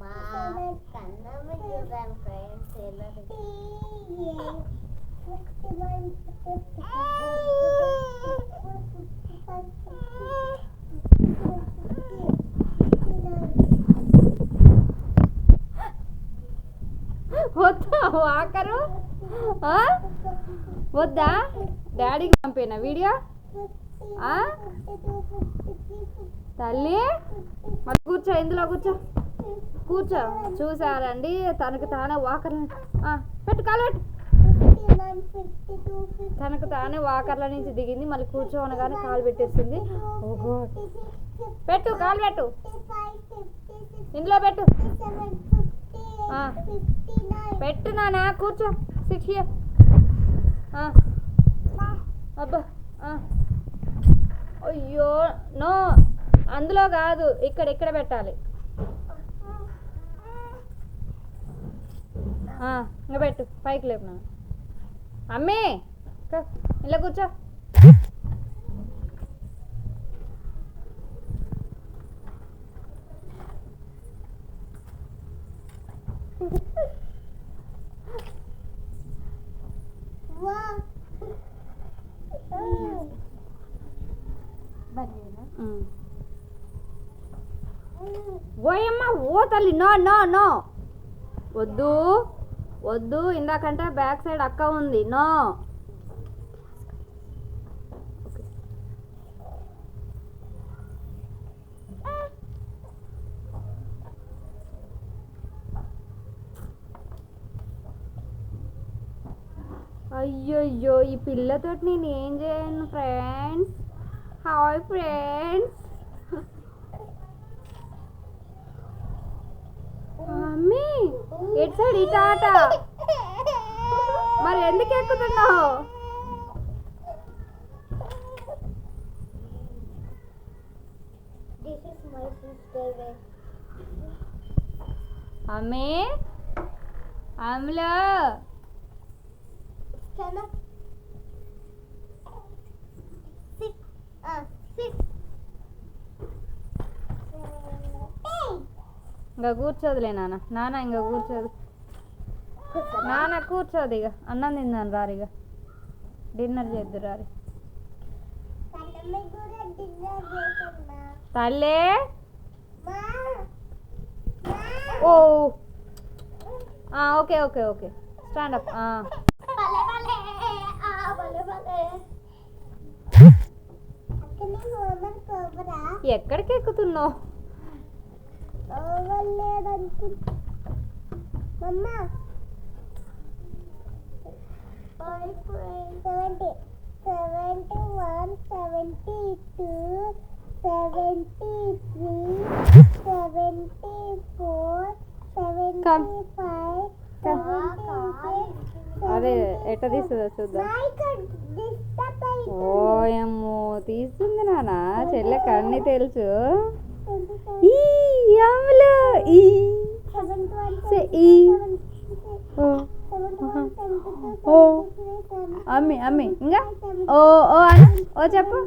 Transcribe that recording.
మా కన్నమ్మ చూసాను ఫ్రెండ్స్ ఎలా వద్దా వాకరు వద్దా? డాడీకి పంపేనా వీడియో? తల్లి మరి కూర్చో ఇందులో కూర్చో. కూర్చో. చూసారండి తనకు తానే వాకర్లు పెట్టు కాలు పెట్టు. తనకు తానే వాకర్ల నుంచి దిగింది మళ్ళీ కూర్చోనగానే కాలు పెట్టేసింది. ఓహో. పెట్టు కాలు పెట్టు. ఇందులో పెట్టు. పెట్టు నానా కూర్చో. సిక్స్ అబ్బా అయ్యో నో అందులో కాదు ఇక్కడ ఇక్కడ పెట్టాలి. ఆ, ఇంకా పెట్టు పైకి లేపు అమ్మే ఇలా కూర్చో. ఓయమ్మ ఓ తల్లి నో నో నో. వద్దు వద్దు ఇందాకంటే బ్యాక్ సైడ్ అక్క ఉంది నో. అయ్యయ్యో ఈ పిల్లతోటి నేను ఏం చేయను ఫ్రెండ్స్ హాయ్ ఫ్రెండ్స్ మమ్మీ ఎటు సైడ్ ఇటు ఆట మరి ఎందుకు ఎక్కుతున్నావు. అమ్మే అమ్ములో ఇంకా కూర్చోదులే నాన్న. నాన్న ఇంకా కూర్చోదు. నాన్న కూర్చోదు ఇక అన్నం తిందాను రారు ఇక డిన్నర్ చేద్దు రారు. తల్లే. ఓ. Okay okay okay. Stand up. ఎక్కడికి ఎక్కుతున్నావు? ఓవర్ మమ్మ seventy seventy one seventy two seventy three seventy four seventy five అదే ఎట్ట తీస్తుందో చూద్దాం. ఓయమ్మో తీస్తుంది నాన్న చెల్లె అన్నీ తెలుసు. ఈ ఈ సే ఈ ఓ ఓ అమ్మి అమ్మి ఇంకా ఓ ఓ అను ఓ చెప్పు